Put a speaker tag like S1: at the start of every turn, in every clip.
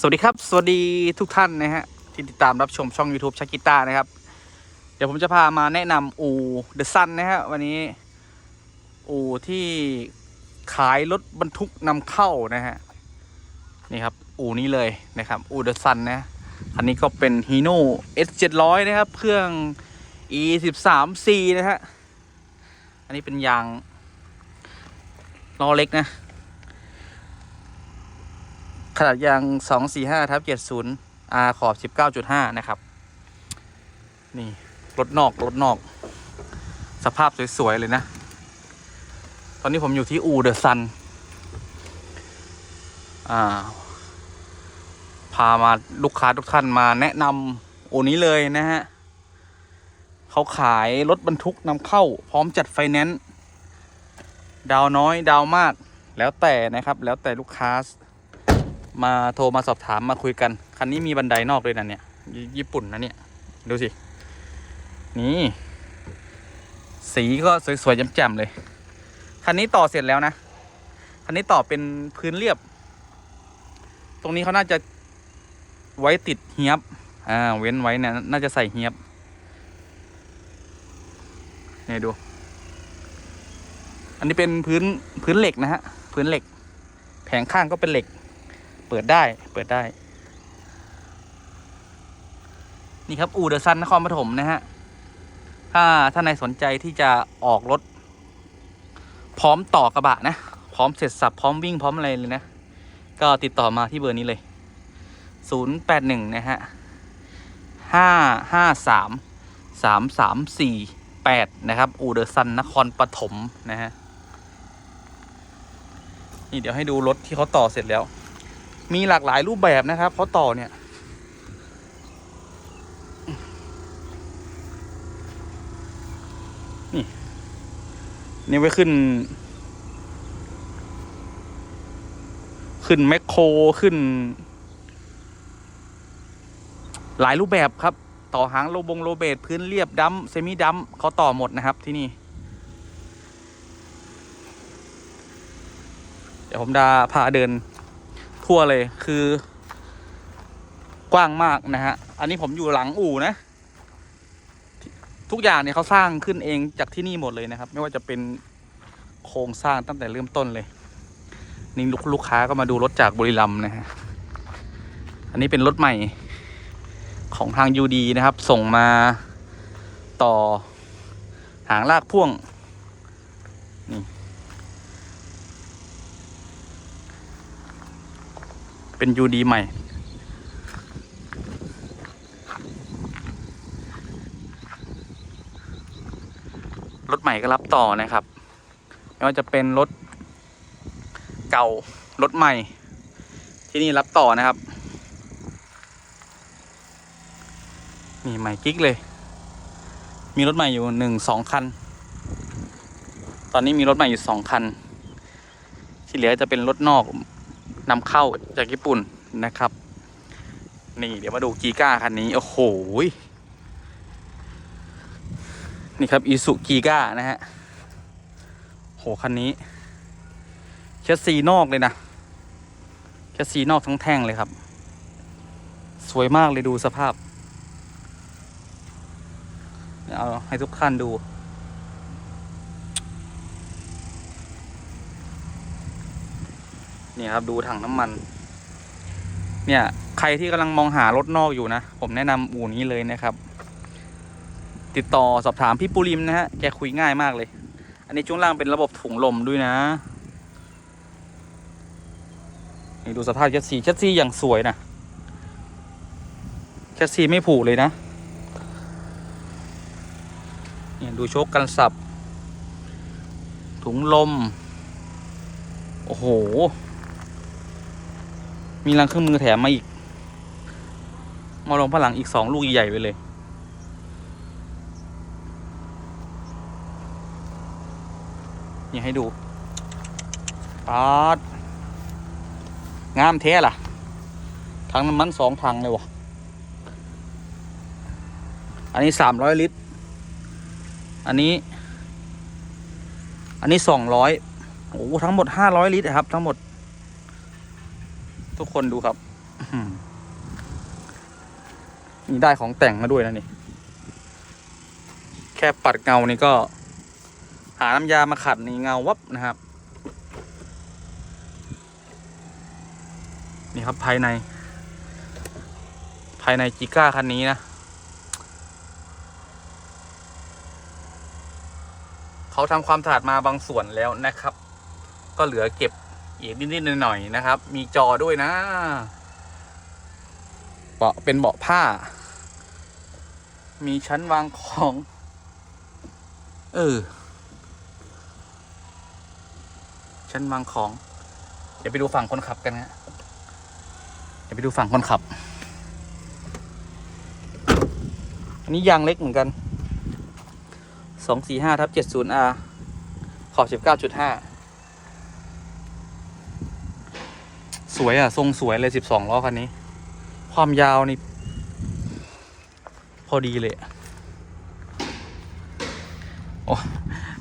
S1: สวัสดีครับ สวัสดีทุกท่านนะฮะที่ติดตามรับชมช่อง YouTube ชักกิต้านะครับ เดี๋ยวผมจะพามาแนะนำอูเดอะซันนะฮะวันนี้อูที่ขายรถบรรทุกนำเข้านะฮะนี่ครับอูนี้เลยนะครับอูเดอะซันนะอันนี้ก็เป็น Hino S 7 0 0นะครับ เครื่อง E 1 3 C นะฮะอันนี้เป็นยางล้อเล็กนะ ขนาดยาง 245ทับ70 R ขอบ 19.5 นะครับ นี่รถนอกรถนอก สภาพสวย ๆ เลยนะ ตอนนี้ผมอยู่ที่อูเดอะซัน อ่า พามาลูกค้าทุกท่านมาแนะนำอูนี้เลยนะฮะเขาขายรถบรรทุกนำเข้า พร้อมจัดไฟแนนซ์ดาวน้อยดาวมาก แล้วแต่นะครับ แล้วแต่ลูกค้า มาโทรมาสอบถามมาคุยกัน คันนี้มีบันไดนอกด้วยนะเนี่ยญญี่ปุ่นนะเนี่ย ดูสิ นี่ สีก็สวยๆแจ่มๆเลย คันนี้ต่อเสร็จแล้วนะ คันนี้ต่อเป็นพื้นเรียบ ตรงนี้เขาน่าจะไว้ติดเฮียบ อ่า เว้นไว้เนี่ย น่าจะใส่เฮียบนี่ดู อันนี้เป็นพื้นพื้นเหล็กนะฮะ พื้นเหล็ก แผงข้างก็เป็นเหล็ก เปิดได้เปิดได้ นี่ครับ อูเดอซันนครปฐมนะฮะ ถ้าท่านใดสนใจที่จะออกรถ พร้อมต่อกระบะนะ พร้อมเสร็จสับพร้อมวิ่งพร้อมอะไรเลยนะ ก็ติดต่อมาที่เบอร์นี้เลย 0 8 1 นะฮะ 5 5 3 3 3 4 8 นะครับ อูเดอซันนครปฐมนะฮะ นี่เดี๋ยวให้ดูรถที่เขาต่อเสร็จแล้ว มีหลากหลายรูปแบบนะครับเขาต่อเนี่ย นี่ นี่ไว้ขึ้น ขึ้นแมคโครขึ้น หลายรูปแบบครับ ต่อหางโลบงโลเบตพื้นเรียบดัมเซมิดัมเขาต่อหมดนะครับที่นี่เดี๋ยวผมดาพาเดิน ทั่วเลยคือกว้างมากนะฮะ อันนี้ผมอยู่หลังอู่นะ ทุกอย่างเนี่ยเขาสร้างขึ้นเองจากที่นี่หมดเลยนะครับ ไม่ว่าจะเป็นโครงสร้างตั้งแต่เริ่มต้นเลย นี่ลูกลูกค้าก็มาดูรถจากบุรีรัมย์นะฮะ อันนี้เป็นรถใหม่ของทางยูดีนะครับ ส่งมาต่อหางลากพ่วง นี่ เป็นยูดีใหม่ รถใหม่ก็รับต่อนะครับ ไม่ว่าจะเป็นรถเก่ารถใหม่ ที่นี่รับต่อนะครับ นี่ใหม่กิ๊กเลย มีรถใหม่อยู่หนึ่งสองคัน ตอนนี้มีรถใหม่อยู่สองคัน ที่เหลือจะเป็นรถนอก นำเข้าจากญี่ปุ่นนะครับ นี่เดี๋ยวมาดูกีก้าคันนี้ โอ้โห นี่ครับอีสุกีก้านะฮะโหคันนี้แคสซีนอกเลยนะแคสซีนอกทั้งแท่งเลยครับ สวยมากเลยดูสภาพ เอาให้ทุกท่านดู นี่ครับดูถังน้ำมัน เนี่ย ใครที่กำลังมองหารถนอกอยู่นะ ผมแนะนำอู่นี้เลยนะครับ ติดต่อสอบถามพี่ปูริมนะฮะแกคุยง่ายมากเลย อันนี้ช่วงล่างเป็นระบบถุงลมด้วยนะนี่ดูสภาพแชสซีแชสซีอย่างสวยนะแชสซีไม่ผุเลยนะเนี่ยดูโชคกันสับ ถุงลม โอ้โห มีรังเครื่องมือแถมมาอีก มาลงพลังอีกสองลูกใหญ่ๆไปเลย นี่ให้ดูปาดงามเท้ล่ะ ถังน้ำมันสองถังเลยวะอันนี้สามร้อยลิตร อันนี้ อันนี้สองร้อยโอ้ทั้งหมดห้าร้อยลิตรครับ ทั้งหมด ทุกคนดูครับนี่ได้ของแต่งมาด้วยนะนี่ แค่ปัดเงานี่ก็ หาน้ำยามาขัดนี่เงาวับนะครับ นี่ครับภายใน ภายในจิก้าคันนี้นะเขาทำความสะอาดมาบางส่วนแล้วนะครับ ก็เหลือเก็บ เอียกนิดๆหน่อยๆนะครับ มีจอด้วยนะเบาะเป็นเบาะผ้า มีชั้นวางของ เออ ชั้นวางของ เดี๋ยวไปดูฝั่งคนขับกันนะเดี๋ยวไปดูฝั่งคนขับ อันนี้ยางเล็กเหมือนกันสองสี่ห้าทับเจ็ดศูนย์อาขอบสิบเก้าจุดห้า สวยอะ ทรงสวยเลยสิบสองล้อคันนี้ ความยาวนี่ พอดีเลยโอ้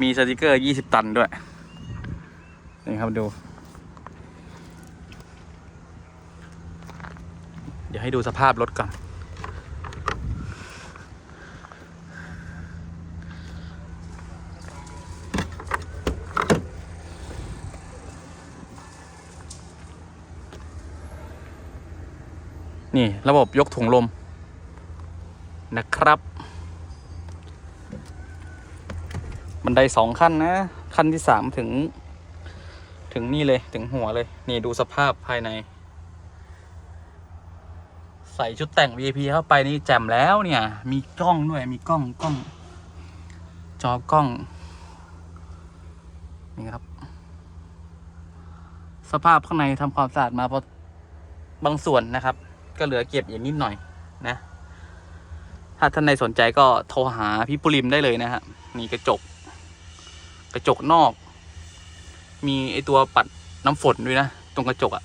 S1: มีสติกเกอร์ยี่สิบตันด้วย นี่ครับดู เดี๋ยวให้ดูสภาพรถก่อน นี่ระบบยกถุงลมนะครับ บันไดสองขั้นนะ ขั้นที่สามถึง ถึงนี่เลยถึงหัวเลย นี่ดูสภาพภายใน ใส่ชุดแต่ง VIP เข้าไปนี่แจ่มแล้วเนี่ย มีกล้องด้วยมีกล้องกล้อง จอกล้อง นี่ครับ สภาพข้างในทำความสะอาดมาพอบางส่วนนะครับ ก็เหลือเก็บอย่างนิดหน่อยนะ ถ้าท่านใดสนใจก็โทรหาพี่ปุริมได้เลยนะฮะนี่กระจก กระจกนอก มีไอตัวปัดน้ำฝนด้วยนะ ตรงกระจกอะ่ะ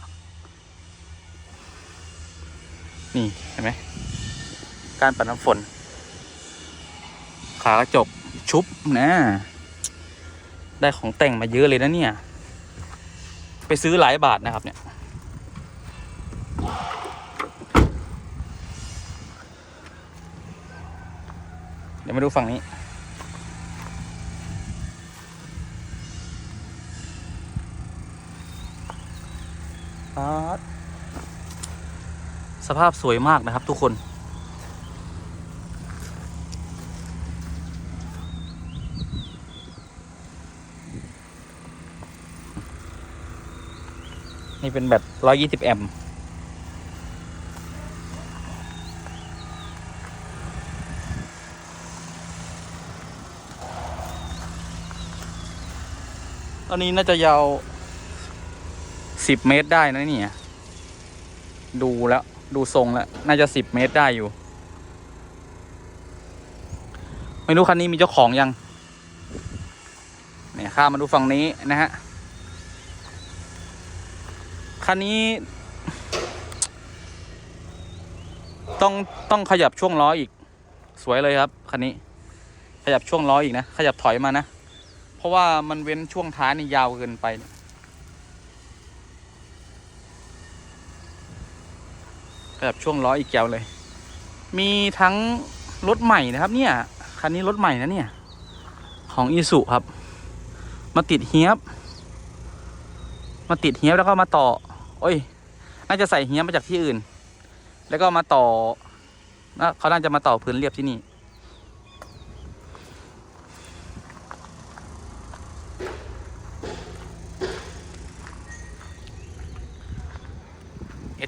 S1: นี่เห็นไหมการปัดน้ำฝน ขากระจกชุบนะ ได้ของแต่งมาเยอะเลยนะเนี่ย ไปซื้อหลายบาทนะครับเนี่ย เดี๋ยว มาดูฝั่งนี้ สภาพสวยมากนะครับทุกคนนี่เป็นแบต120 แอมป์ อันนี้น่าจะยาว10เมตรได้นะเนี่ย ดูแล้ว ดูทรงแล้ว น่าจะ10เมตรได้อยู่ ไม่รู้คันนี้มีเจ้าของยัง เนี่ยข้ามมาดูฝั่งนี้นะฮะ คันนี้ ต้องต้องขยับช่วงล้ออีก สวยเลยครับคันนี้ ขยับช่วงล้ออีกนะ ขยับถอยมานะ ราะว่ามันเว้นช่วงท้ายนี่ยาวเกินไปเนี่ยขยับช่วงล้ออีกแก้วเลย มีทั้งรถใหม่นะครับ เนี่ย คันนี้รถใหม่นะเนี่ย ของอีสุครับ มาติดเฮียบ มาติดเฮียบแล้วก็มาต่อ โอ้ย น่าจะใส่เฮียบมาจากที่อื่น แล้วก็มาต่อเขาน่าจะมาต่อพื้นเรียบที่นี่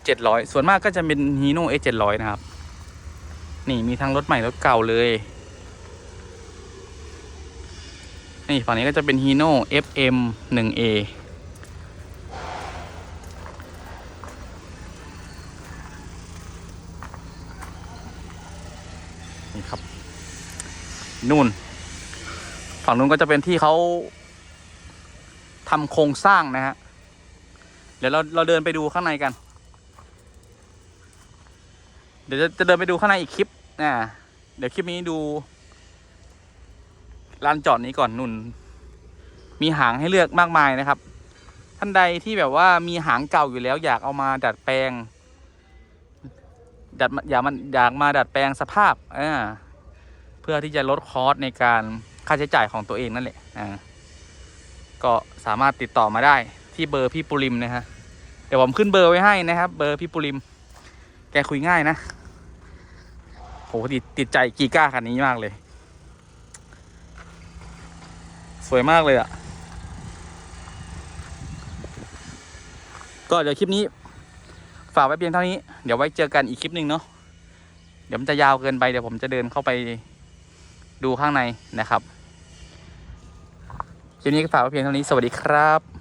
S1: เอเจ็ดร้อยส่วนมากก็จะเป็นฮีโน่เอเจ็ดร้อยนะครับ นี่มีทั้งรถใหม่รถเก่าเลย นี่ฝั่งนี้ก็จะเป็นฮีโน่ FM 1A นี่ครับ นู่น ฝั่งนู้นก็จะเป็นที่เขาทำโครงสร้างนะฮะ เดี๋ยวเราเราเดินไปดูข้างในกัน เดี๋ยวจะเดินไปดูข้างในอีกคลิปนะเดี๋ยวคลิปนี้ดูลานจอดนี้ก่อนนุ่น มีหางให้เลือกมากมายนะครับ ท่านใดที่แบบว่ามีหางเก่าอยู่แล้วอยากเอามาดัดแปลง ดัดอยากมันอยากมาดัดแปลงสภาพอ่าเพื่อที่จะลดคอสในการค่าใช้จ่ายของตัวเองนั่นแหละอ่าก็สามารถติดต่อมาได้ที่เบอร์พี่ปุริมนะฮะเดี๋ยวผมขึ้นเบอร์ไว้ให้นะครับ เบอร์พี่ปุริม แกคุยง่ายนะ โหติดติดใจกีก้าคันนี้มากเลย สวยมากเลยอะ่ะ ก็เดี๋ยวคลิปนี้ ฝากไว้เพียงเท่านี้ เดี๋ยวไว้เจอกันอีกคลิปหนึ่งเนาะ เดี๋ยวมันจะยาวเกินไป เดี๋ยวผมจะเดินเข้าไปดูข้างในนะครับ คลิปนี้ก็ฝากไว้เพียงเท่านี้ สวัสดีครับ